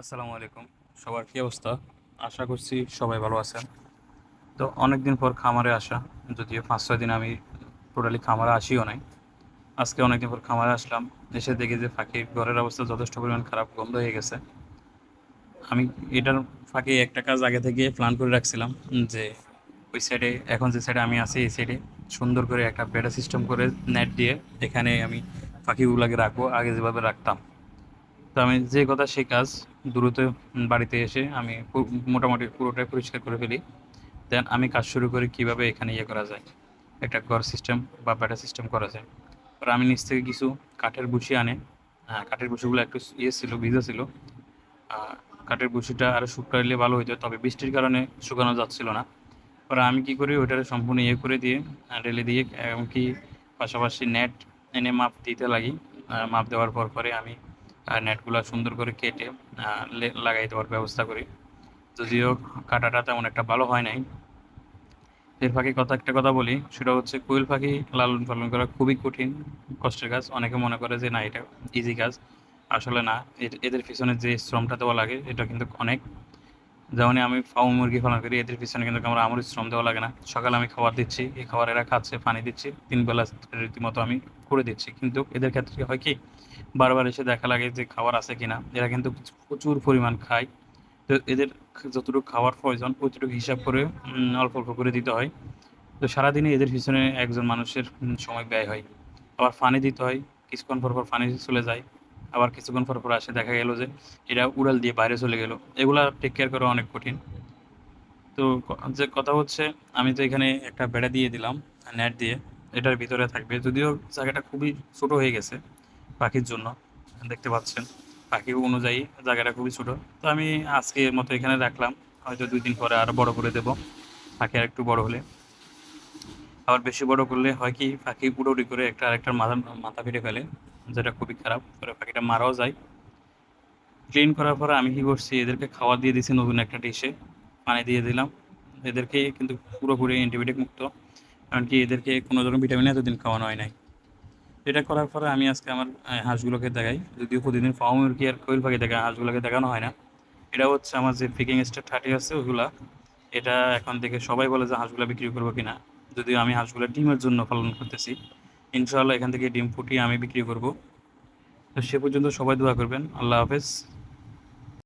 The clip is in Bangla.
আসসালামু আলাইকুম। সবার কী অবস্থা? আশা করছি সবাই ভালো আছেন। তো অনেক দিন পর খামারে আসা, যদিও পাঁচ, ছয় দিন আমি টোটালি খামারে আসিও নাই। আজকে অনেক দিন পর খামারে আসলাম, এসে দেখি যে ফাঁকি ঘরের অবস্থা যথেষ্ট পরিমাণ খারাপ, গন্ধ হয়ে গেছে। আমি এটার ফাঁকে একটা কাজ আগে থেকে প্ল্যান করে রাখছিলাম যে ওই সাইডে এখন যে সাইডে আমি আছি, এই সাইডে সুন্দর করে একটা বেডা সিস্টেম করে নেট দিয়ে এখানে আমি পাখিগুলোকে রাখব, আগে যেভাবে রাখতাম। তো আমি যে কথা সেই কাজ দ্রুত বাড়িতে এসে আমি মোটামুটি পুরোটাই পরিষ্কার করে ফেলি। দেন আমি কাজ শুরু করি কীভাবে এখানে ইয়ে করা যায়। একটা ঘর সিস্টেম বা ব্যাটা সিস্টেম করা যায়। আর আমি নিচ থেকে কিছু কাঠের বুশি আনে। কাঠের বুশিগুলো একটু ইয়ে ছিল, ভিজা ছিল। কাঠের বুশিটা আরও শুকাইলে ভালো হতো তবে বৃষ্টির কারণে শুকানো যাচ্ছিল না। পরে আমি কি করি, ওইটারে সম্পূর্ণ ইয়ে করে দিয়ে ঢেলে দিয়ে, এমনকি পাশাপাশি নেট এনে মাপ দিতে লাগি। মাপ দেওয়ার পর পরে আমি নেটগুলো সুন্দর করে কেটে লাগাই দেওয়ার ব্যবস্থা করি। যদিও কাটাটা তেমন একটা ভালো হয় নাই। এর পাখি কথা একটা কথা বলি, সেটা হচ্ছে কোয়েল পাখি লালন পালন করা খুবই কঠিন, কষ্টের কাজ। অনেকে মনে করে যে না, এটা ইজি কাজ। আসলে না এদের পিছনে যে শ্রমটা দেওয়া লাগে, এটা কিন্তু অনেক যেমন আমি ফার্ম মুরগি পালন করি, এদের পিছনে কিন্তু আমার আমার শ্রম দেওয়া লাগে না। সকালে আমি খাবার দিচ্ছি, এই খাবার এরা খাচ্ছে পানি দিচ্ছি, তিন বেলা রীতিমতো আমি করে দিচ্ছি। কিন্তু এদের ক্ষেত্রে হয় কি, বারবার এসে দেখা লাগে যে খাবার আছে কিনা। এরা কিন্তু প্রচুর পরিমাণ খায়। তো এদের যতটুকু খাওয়ার প্রয়োজন ততটুকু হিসাব করে অল্প অল্প করে দিতে হয়। তো সারাদিনে এদের পিছনে একজন মানুষের সময় ব্যয় হয়। আবার পানি দিতে হয়, কিছুক্ষণ পর পর পানি চলে যায়। আবার কিছুক্ষণ পর পর আসে, দেখা গেল যে এটা উড়াল দিয়ে বাইরে চলে গেল। এগুলা টেক কেয়ার করা অনেক কঠিন। তো যে কথা হচ্ছে, আমি তো এখানে একটা বেড়া দিয়ে দিলাম, নেট দিয়ে। এটার ভিতরে থাকবে। যদিও জায়গাটা খুবই ছোট হয়ে গেছে পাখির জন্য, দেখতে পাচ্ছেন। পাখি অনুযায়ী জায়গাটা খুবই ছোট। তো আমি আজকের মতো এখানে রাখলাম। হয়তো দুই দিন পরে আরও বড় করে দেব, পাখি আর একটু বড় হলে। আবার বেশি বড় করলে হয় কি, পাখি উড়োউড়ি করে একটা আরেকটার মাথা মাথা ফিরে ফেলে। যেটা খুবই খারাপ পরে পাখিটা মারাও যায়। ক্লিন করার পরে আমি কি করছি, এদেরকে খাওয়া দিয়ে দিয়েছি নতুন একটা ডিশে পানি দিয়ে দিলাম। এদেরকে কিন্তু পুরোপুরি অ্যান্টিবায়োটিক মুক্ত, এমনকি এদেরকে কোনো রকম ভিটামিন এতদিন খাওয়ানো হয় নাই। এটা করার পরে আমি আজকে আমার হাঁসগুলোকে দেখাই। যদিও প্রতিদিন ফার্ম মুরগি আর কোয়েল পাখি দেখা, হাঁসগুলোকে দেখানো হয় না। এটা হচ্ছে আমার যে পিকিং স্টার থার্টি আছে, ওগুলা। এটা এখন থেকে সবাই বলে যে হাঁসগুলো বিক্রি করব কিনা। যদিও আমি হাঁসগুলো ডিমের জন্য পালন করতেছি। ইনশাআল্লাহ এখান থেকে ডিম ফুটিয়ে আমি বিক্রি করব। তো সে পর্যন্ত সবাই দোয়া করবেন। আল্লাহ হাফেজ।